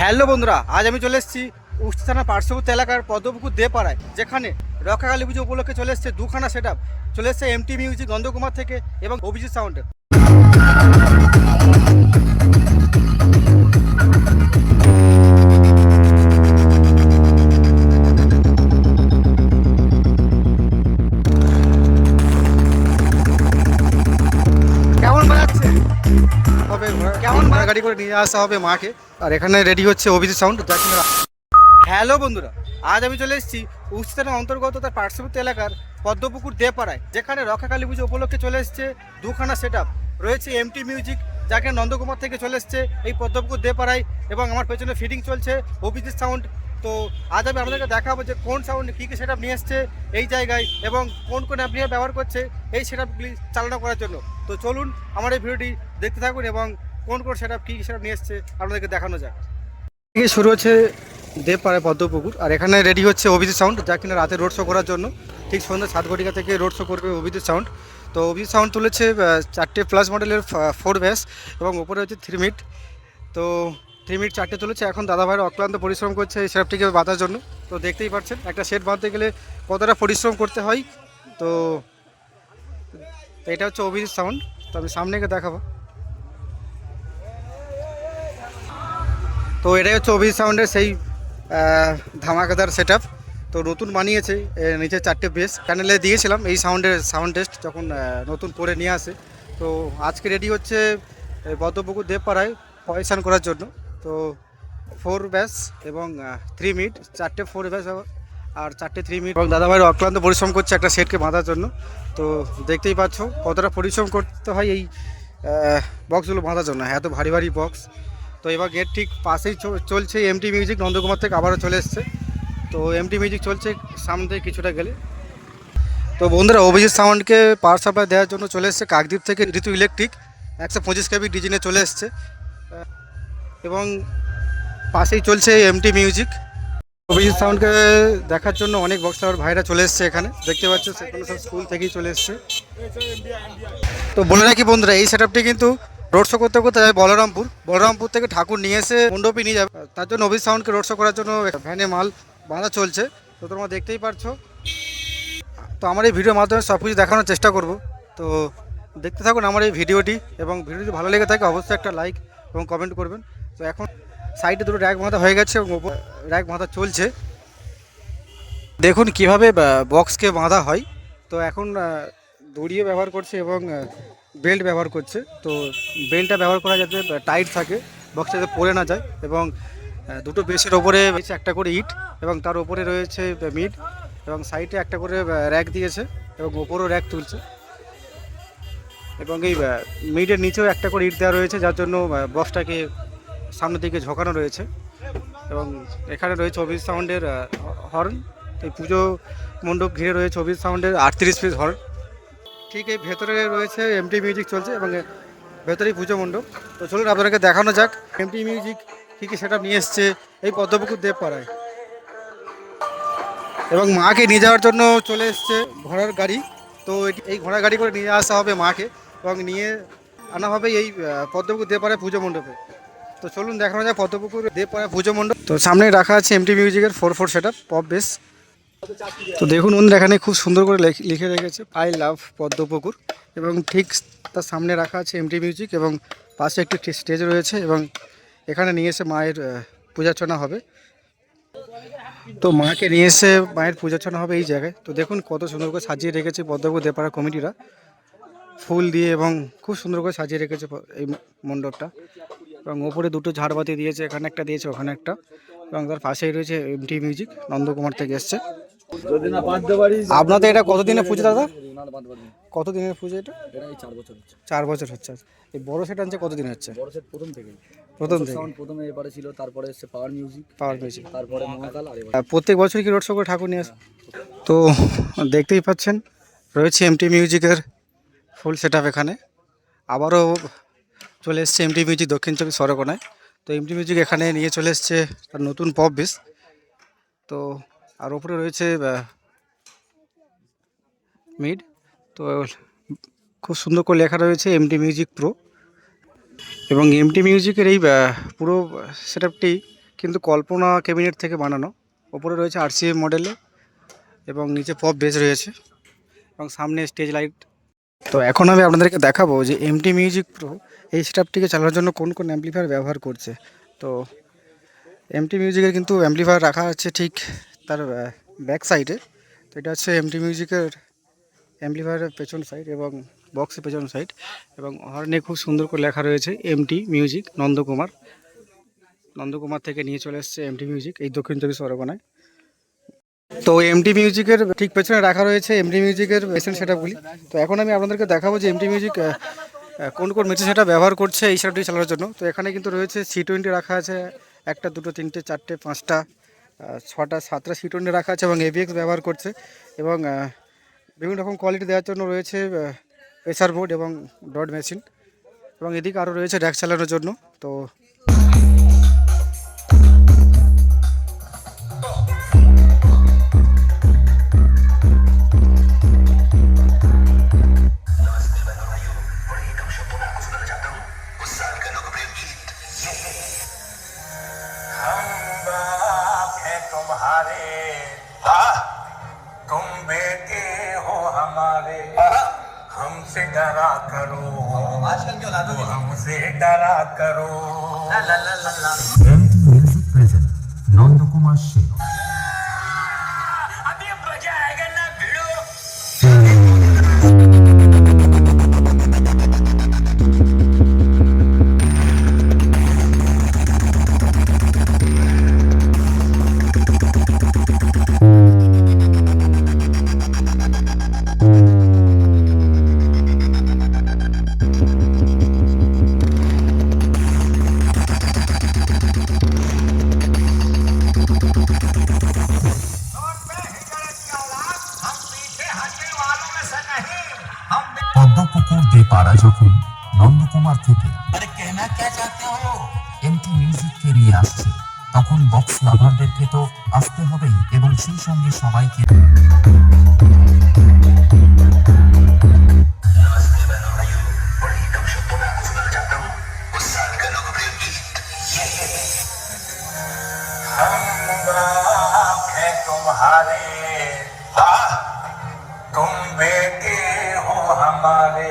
Hello বন্ধুরা, আজ আমি চলে এসেছি উস্তি থানা পার্শ্ববর্তী এলাকার পদ্মপুকুর দেপাড়ায়, যেখানে রক্ষাকালী পুজো উপলক্ষে চলে এসেছে দুখানা সেট আপ চলে এসেছে এমটি মিউজিক নন্দকুমার থেকে এবং অভিজিৎ সাউন্ডে কেমন গাড়ি করে নিয়ে আসা হবে মাকে। আর এখানে রেডি হচ্ছে অভিজিৎ সাউন্ড হ্যালো বন্ধুরা, আজ আমি চলে এসেছি উস্তানের অন্তর্গত তার পার্শ্ববর্তী এলাকার পদ্মপুকুর দেপাড়ায়, যেখানে রক্ষাকালী পুজো উপলক্ষে চলে এসেছে দুখানা সেট রয়েছে এমটি মিউজিক যাকে নন্দকুমার থেকে চলে এসেছে এই পদ্মপুকুর দেপাড়ায়, এবং আমার পেছনে ফিটিং চলছে অভিজিৎ সাউন্ড তো আজ আমি আপনাদেরকে দেখাবো যে কোন সাউন্ড কী কী সেট নিয়ে এসছে এই জায়গায়, এবং কোন কোন অ্যাপ্লিকেশন ব্যবহার করছে এই সেট চালনা করার জন্য। তো চলুন আমার এই ভিডিওটি দেখতে থাকুন, এবং কোন কোন সেট আপ কী সেট নিয়ে এসছে, আপনাদেরকে দেখানো যাক। থেকে শুরু হচ্ছে দেবপাড়ায় পদ্মপুকুর, আর এখানে রেডি হচ্ছে অভিজিৎ সাউন্ড যা কিনা রাতে রোড শো করার জন্য। ঠিক সন্ধ্যা সাত ঘটিকা থেকে রোড শো করবে অভিজিৎ সাউন্ড তো অভিজিৎ সাউন্ড তুলেছে চারটে প্লাস মডেলের ফোর ব্যাস এবং ওপরে হচ্ছে থ্রি মিট তো থ্রি মিট চারটে তুলেছে, এখন দাদা দাদাভাইয়ের অক্লান্ত পরিশ্রম করছে এই সেটটিকে বাঁধার জন্য। তো দেখতেই পাচ্ছেন, একটা সেট বাঁধতে গেলে কতটা পরিশ্রম করতে হয়। তো তো এটা হচ্ছে অভিজিৎ সাউন্ড তো আমি সামনে গিয়ে দেখাবো। তো এটাই হচ্ছে অভিজিৎ সাউন্ডের সেই ধামাকাদার সেট তো নতুন বানিয়েছে নিচে চারটে বেস প্যানেলে দিয়েছিলাম এই সাউন্ডের, সাউন্ড টেস্ট যখন নতুন করে নিয়ে আসে। তো আজকে রেডি হচ্ছে বদ্ধপুকুর দেবপাড়ায় পয়সান করার জন্য। তো ফোর ব্যাস এবং থ্রি মিনিট চারটে ফোর ব্যাস আর চারটে থ্রি মিনিট এবং দাদাভাইয়ের অক্লান্ত পরিশ্রম করছে একটা সেটকে বাঁধার জন্য। তো দেখতেই পাচ্ছ, কতটা পরিশ্রম করতে হয় এই বক্সগুলো বাঁধার জন্য। এত ভারী ভারী বক্স তো এবার গেট ঠিক পাশেই চলছে এমটি মিউজিক নন্দকুমার থেকে আবারও চলে এসছে। তো এমটি মিউজিক চলছে সামনে কিছুটা গেলে। তো বন্ধুরা, অভিজিৎ সাউন্ডকে পাওয়ার সাপ্লাই দেওয়ার জন্য চলে এসছে কাকদ্বীপ থেকে ঋতু ইলেকট্রিক একশো পঁচিশ কেবি ডিজিনে চলে এসছে। এবং পাশেই চলছে এমটি মিউজিক অভিজিৎ সাউন্ডকে দেখার জন্য অনেক বক্সার ভাইরা চলে এসছে এখানে। দেখতে পাচ্ছ, সেখানে সব স্কুল থেকেই চলে এসছে। তো বলে রাখি বন্ধুরা, এই সেটআপটি কিন্তু রোড শো করতে করতে যাবে বলরামপুর। বলরামপুর থেকে ঠাকুর নিয়ে এসে মণ্ডপে নিয়ে যাবে। তার জন্য অভিজিৎ সাউন্ডকে রোড শো করার জন্য ভ্যানে মাল বাঁধা চলছে। তো তোমরা দেখতেই পারছ। তো আমার এই ভিডিওর মাধ্যমে সব কিছু দেখানোর চেষ্টা করব। তো দেখতে থাকুন আমার এই ভিডিওটি এবং ভিডিওটি ভালো লেগে থাকে, অবশ্যই একটা লাইক এবং কমেন্ট করবেন। তো এখন সাইডে দুটো র্যাক বাঁধা হয়ে গেছে এবং র্যাক বাঁধা চলছে। দেখুন কীভাবে বক্সকে বাঁধা হয়। তো এখন দড়িও ব্যবহার করছে এবং বেল্ট ব্যবহার করছে। তো বেল্টটা ব্যবহার করা যাতে টাইট থাকে বক্স যাতে পড়ে না যায় এবং দুটো বেসের ওপরে একটা করে ইট এবং তার ওপরে রয়েছে মিট এবং সাইডে একটা করে র্যাক দিয়েছে এবং ওপরও র্যাক তুলছে এবং এই মিডের নিচেও একটা করে ইট দেওয়া রয়েছে যার জন্য বক্সটাকে সামনের দিকে ঝোঁকানো রয়েছে এবং এখানে রয়েছে অভিজ সাউন্ডের হর্ন এই পুজো মণ্ডপ ঘিরে রয়েছে অভিজ সাউন্ডের আটত্রিশ পিস হর্ন ঠিক এই ভেতরে রয়েছে এমটি মিউজিক চলছে এবং ভেতরেই পুজো মণ্ডপ। তো চলুন আপনাদেরকে দেখানো যাক এমটি মিউজিক কী কী সেটা নিয়ে এসছে এই পদ্মপুকুর দেবপাড়ায়। এবং মাকে নিয়ে যাওয়ার জন্য চলে এসছে ঘোড়ার গাড়ি। তো এই ঘোড়া গাড়ি করে নিয়ে আসা হবে মাকে এবং নিয়ে আনা হবে এই পদ্মপুকুর দেবপাড়ায় পুজো মণ্ডপে। তো চলুন দেখানো যায় পদ্মপুকুর দেবপাড়ায় পুজো মণ্ডপ। তো সামনে রাখা আছে এমটি মিউজিকের four four set pop bass তো দেখুন বন্ধুরা এখানে খুব সুন্দর করে লেখ- রেখেছে আই লাভ পদ্মপুকুর এবং ঠিক তার সামনে রাখা আছে এমটি মিউজিক এবং পাশে একটি স্টেজ রয়েছে এবং এখানে নিয়ে এসে মায়ের পূজার্চনা হবে। তো মাকে নিয়ে এসে মায়ের পূজার্চনা হবে এই জায়গায়। তো দেখুন, কত সুন্দর করে সাজিয়ে রেখেছে পদ্মপুর দেপাড়া কমিটিরা। ফুল দিয়ে এবং খুব সুন্দর করে সাজিয়ে রেখেছে এই মণ্ডপটা। এবং ওপরে দুটো ঝাড়বাতি দিয়েছে, এখানে একটা দিয়েছে, ওখানে একটা। এবং তার পাশেই রয়েছে এমটি মিউজিক নন্দকুমার থেকে এসছে। আপনাদের এটা কতদিনের পুজো দাদা? না বাঁধতে কত দিনের পুজো এটা চার বছর হচ্ছে। চার বছর হচ্ছে এই বড় সেট আনছে কতদিন হচ্ছে? বড় সেট প্রথম থেকে। প্রথম থেকে? প্রথমে এবারে ছিল তারপরে পাওয়ার মিউজিক পাওয়ার পেয়েছি তারপরে মহাকাল আর প্রত্যেক বছর কি রোড শো করে ঠাকুর নিয়ে আসে? তো দেখতেই পাচ্ছেন রয়েছে এমটি মিউজিকের ফুল সেট এখানে। আবারও চলে এসছে এমটি মিউজিক দক্ষিণ চব্বিশ সরকোনায় তো এমটি মিউজিক এখানে নিয়ে চলে এসছে তার নতুন পপ বেস তো আর ওপরে রয়েছে মিড তো খুব সুন্দর করে লেখা রয়েছে এমটি মিউজিক প্রো এবং এমটি মিউজিকের এই পুরো সেটআপটি কিন্তু কল্পনা ক্যাবিনেট থেকে বানানো। ওপরে রয়েছে আরসিএম মডেলে এবং নিচে পপ বেস রয়েছে এবং সামনে স্টেজ লাইট তো এখন আমি আপনাদেরকে দেখাবো যে এমটি মিউজিক প্রো এই সেটআপটিকে চালানোর জন্য কোন কোন অ্যাম্পলিফায়ার ব্যবহার করছে। তো এমটি মিউজিকের কিন্তু অ্যাম্পলিফায়ার রাখা আছে ঠিক তার ব্যাক সাইডে তো এটা হচ্ছে এমটি মিউজিকের অ্যাম্পলিফায়ারের পেছন সাইড এবং বক্সের পেছন সাইড এবং হর্নে খুব সুন্দর করে লেখা রয়েছে এমটি মিউজিক নন্দকুমার। নন্দকুমার থেকে নিয়ে চলে এসছে এমটি মিউজিক এই দক্ষিণ চব্বিশ পরগনায়। তো এমটি মিউজিকের ঠিক পেছনে রাখা রয়েছে এমটি মিউজিকের মেশিন সেটআপগুলি তো এখন আমি আপনাদেরকে দেখাবো যে এমটি মিউজিক কোন কোন মেশিন সেটা ব্যবহার করছে এই সেটআপটি চালানোর জন্য। তো এখানে কিন্তু রয়েছে সি টোয়েন্টি রাখা আছে, একটা, দুটো, তিনটে, চারটে, পাঁচটা। ছটা, সাতটা সিট টোয়েন্টি রাখা আছে এবং এভিএক্স ব্যবহার করছে এবং বিভিন্ন রকম কোয়ালিটি দেওয়ার জন্য রয়েছে প্রেসার বোর্ড এবং ডট মেশিন এবং এদিকে আরও রয়েছে ড্যাক চালানোর জন্য। তো AD ミュージックプレゼンノンドコ তখন বক্স লাভারদেরকে তো আসতে হবেই এবং সেই সঙ্গে সবাইকে हम बाप हैं तुम्हारे तुम बेटे हो हमारे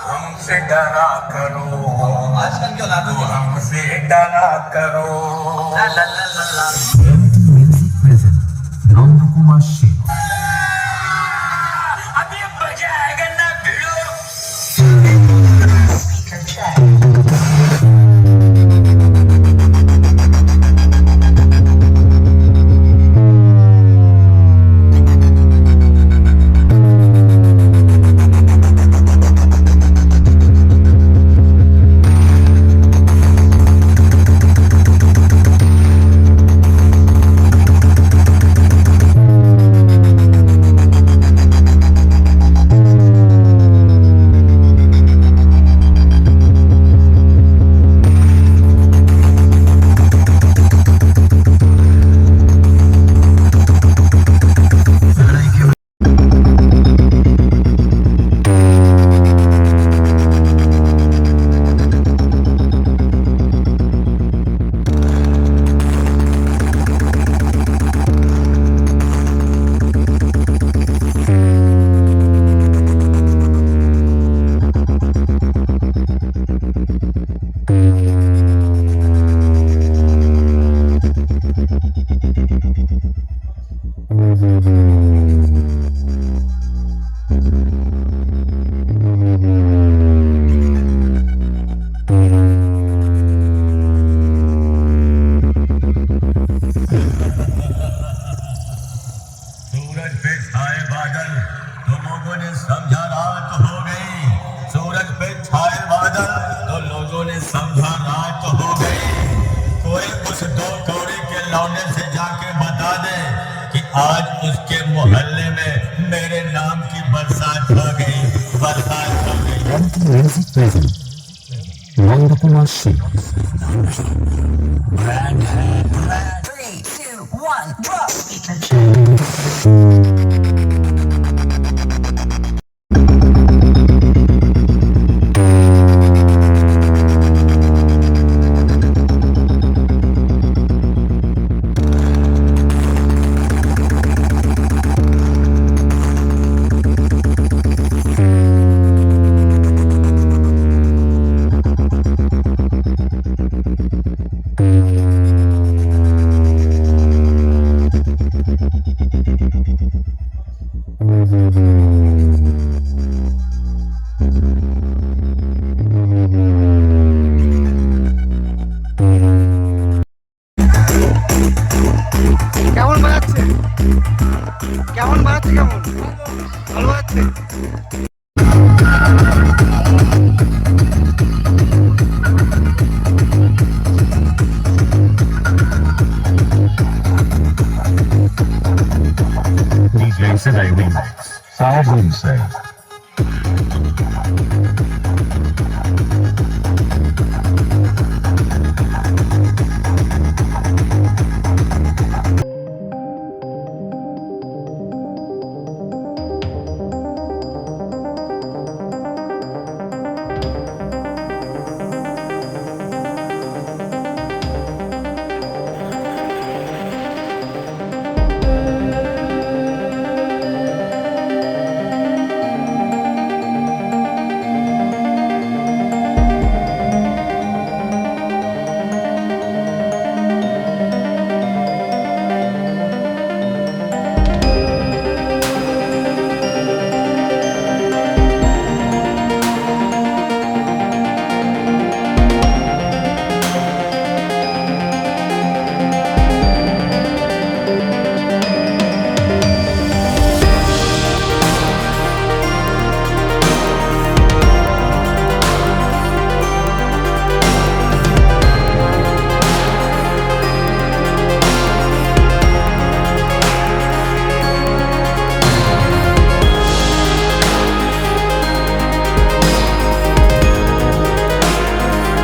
हमसे डरा करो आजकल के औलादों तो हमसे डरा करो ला ला ला ला ला। आज उसके मोहल्ले में मेरे नाम की बरसात हो गई बरसात हो गई। नंद कुमार सिंह ब्रांड है Today we mix. Salve.